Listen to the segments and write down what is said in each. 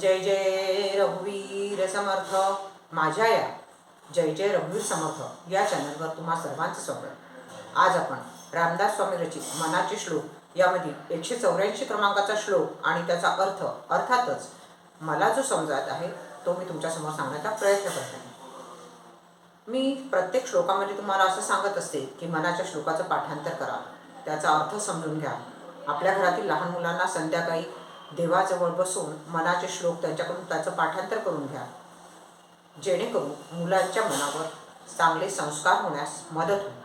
जय जय रघुवीर समर्थ. माझ्या या जय जय रघुवीर समर्थ या चॅनलवर तुम्हा सर्वांचं स्वागत. आज आपण रामदास स्वामी रचित मनाचे श्लोक यामधील एकशे चौऱ्याऐंशी क्रमांकाचा श्लोक आणि त्याचा अर्थ अर्थातच मला जो समजत आहे तो मी तुमच्यासमोर सांगण्याचा प्रयत्न करत आहे. मी प्रत्येक श्लोकामध्ये तुम्हाला असं सांगत असते की मनाच्या श्लोकाचं पाठांतर करा. त्याचा अर्थ समजून घ्या. आपल्या घरातील लहान मुलांना संध्याकाळी देवाजवळ बसून मनाचे श्लोक त्यांच्याकडून त्याचं पाठांतर करून घ्या. जेणेकरून मुलांच्या मनावर चांगले संस्कार होण्यास मदत होईल.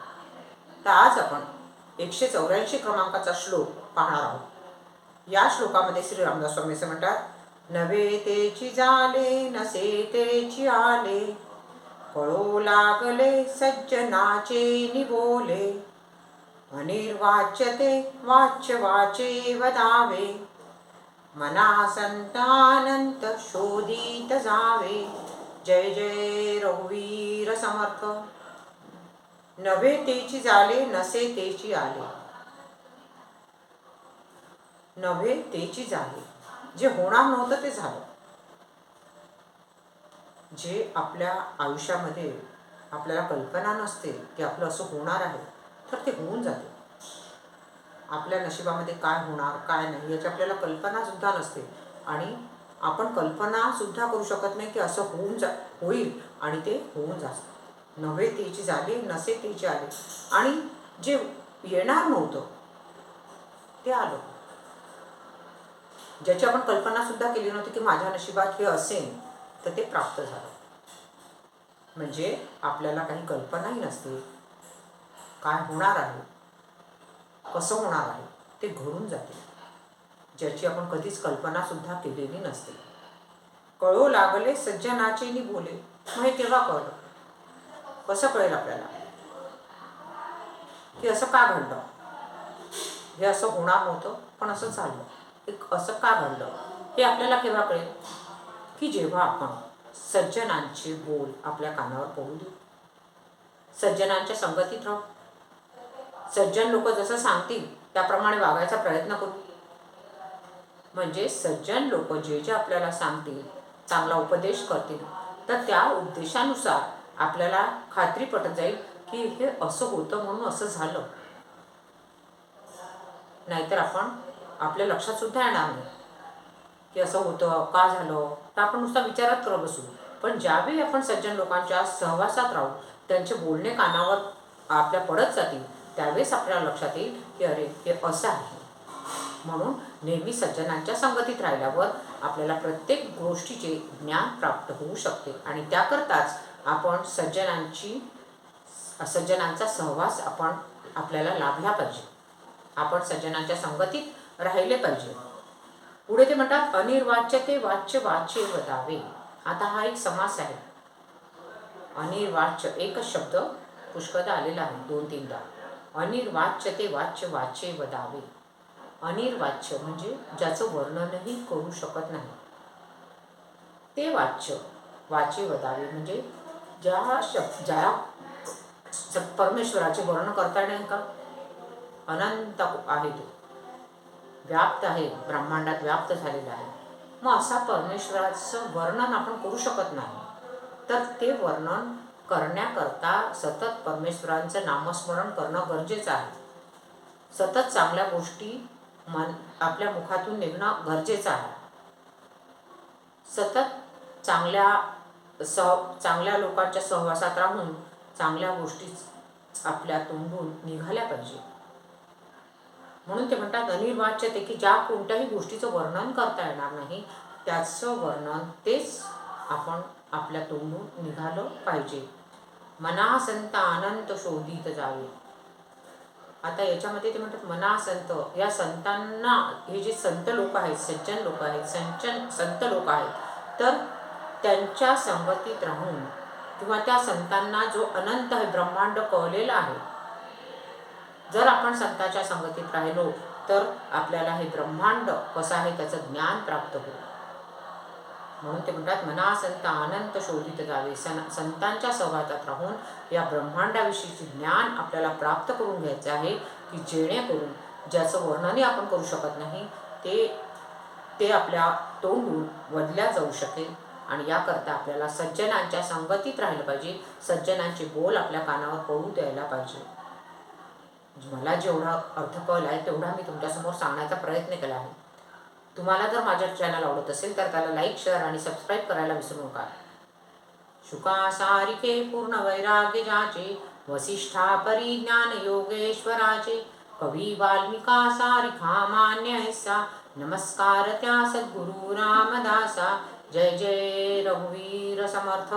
तर आज आपण एकशे चौऱ्याऐंशी क्रमांकाचा श्लोक पाहणार आहोत. या श्लोकामध्ये श्री रामदास स्वामी असे म्हणतात नवे तेची झाले नसे तेची आले कळो लागले सज्जनाचे निबोले अनिर्वाच्य ते वाच्य वाचे वदावे मना संतानंत शोधित जावे जय जय रघुवीर समर्थ। नवे तेची झाले नसे तेची आले। नवे तेची झाले जे होणार नव्हतं ते झालं। जे आपल्या आयुष्यामध्ये आपल्याला कल्पना नसते की आपलं असं होणार आहे तर ते होऊन जाते. आपल्या नशिबामध्ये काय होणार काय नाही याची आपल्याला कल्पनासुद्धा नसते. आणि आपण कल्पनासुद्धा करू शकत नाही की असं होऊन जा होईल आणि ते होऊन जा नव्हे तेची झाली नसे तेची आले. आणि जे येणार नव्हतं ते आलं. ज्याची आपण कल्पनासुद्धा केली नव्हती की माझ्या नशिबात हे असेल तर ते प्राप्त झालं. म्हणजे आपल्याला काही कल्पनाही नसते. काय होणार आहे? कसं होणार आहे ते घडून जाते ज्याची आपण कधीच कल्पना सुद्धा केलेली नसते. कळू लागले सज्जनाचे नि बोले मग हे केव्हा कळलं? कसं कळेल आपल्याला? की असं का घडलं? हे असं होणार नव्हतं पण असं झालं. एक असं का घडलं? हे आपल्याला केव्हा कळेल? की जेव्हा आपण सज्जनांचे बोल आपल्या कानावर पोहू देऊ? सज्जनांच्या संगतीत राहू? सज्जन लोक जसं सांगतील त्याप्रमाणे वागायचा प्रयत्न करू. म्हणजे सज्जन लोक जे जे आपल्याला सांगतील चांगला उपदेश करतील तर त्या उद्देशानुसार आपल्याला खात्री पटत जाईल की हे असं होतं म्हणून असं झालं. नाहीतर आपण आपल्या लक्षात सुद्धा येणार नाही. की असं होतं का झालं? तर आपण नुसता विचारात करत बसू. पण ज्यावेळी आपण सज्जन लोकांच्या सहवासात राहू त्यांचे बोलणे कानावर आपल्या पडत जातील त्यावेळेस आपल्याला लक्षात येईल की अरे हे असं आहे. म्हणून नेहमी सज्जनांच्या संगतीत राहिल्यावर आपल्याला प्रत्येक गोष्टीचे ज्ञान प्राप्त होऊ शकते आणि त्याकरताच आपण सज्जनांची सज्जनांचा सहवास आपण आपल्याला लाभला पाहिजे. आपण सज्जनांच्या संगतीत राहिले पाहिजे. पुढे ते म्हणतात अनिर्वाच्य ते वाच्य वाच्य वदावे. आता हा एक समास आहे. अनिर्वाच्य एकच शब्द पुष्कदा आलेला आहे दोन तीनदा अनिर्वाच्य ते वाच्य वाचे वदावे. अनिर्वाच्य म्हणजे ज्याचं वर्णनही करू शकत नाही. ते वाच्य वाचे वदावे म्हणजे ज्या शब्द ज्या परमेश्वराचे वर्णन करता येणार का? अनंत आहे तो. व्याप्त आहे ब्रह्मांडात व्याप्त झालेला आहे. मग असा परमेश्वराचं वर्णन आपण करू शकत नाही. तर ते वर्णन करण्याकरता सतत परमेश्वरांचं नामस्मरण करणं गरजेचं आहे. सतत चांगल्या गोष्टी मन आपल्या मुखातून निघणं गरजेचं आहे. सतत चांगल्या सह चांगल्या लोकांच्या सहवासात राहून चांगल्या गोष्टी आपल्या तोंडून निघाल्या पाहिजे. म्हणून ते म्हणतात अनिर्वाच्य ते की ज्या कोणत्याही गोष्टीचं वर्णन करता येणार नाही त्याचं वर्णन तेच आपण आपल्या तोंडून निघालं पाहिजे. मना संत अनंत शोधित जावे. आता याच्यामध्ये ते म्हणतात मना संत या संतांना हे जे संत लोक आहेत सज्जन लोक आहेत संचन संत लोक आहेत तर त्यांच्या संगतीत राहून किंवा त्या संतांना जो अनंत आहे ब्रह्मांड कळलेला आहे जर आपण संतांच्या संगतीत राहिलो तर आपल्याला हे ब्रह्मांड कसं आहे त्याचं ज्ञान प्राप्त होईल. म्हणून ते म्हणतात मना संत अनंत शोधित जावे. सन संतांच्या सहवासात राहून या ब्रह्मांडाविषयीचे ज्ञान आपल्याला प्राप्त करून घ्यायचे आहे की जेणेकरून ज्याचं वर्णनही आपण करू शकत नाही ते ते आपल्या तोंडून वदल्या जाऊ शकेल. आणि याकरता आपल्याला सज्जनांच्या संगतीत राहिलं पाहिजे. सज्जनांचे बोल आपल्या कानावर पडू द्यायला पाहिजे. म्हणजे मला जेवढा अर्थ कळला आहे तेवढा मी तुमच्यासमोर सांगण्याचा प्रयत्न केला आहे. तुम्हाला जर माझ्या चॅनल आवडत असेल तर त्याला लाईक शेअर आणि सबस्क्राईब करायला विसरू नका. शुका सारिके पूर्ण वैराग्य जाचे वसिष्ठा परिज्ञान योगेश्वराचे कवी वाल्मिका सारिखा मान्य ऐसा नमस्कार त्या सद्गुरु रामदासा जय जय रघुवीर समर्थ.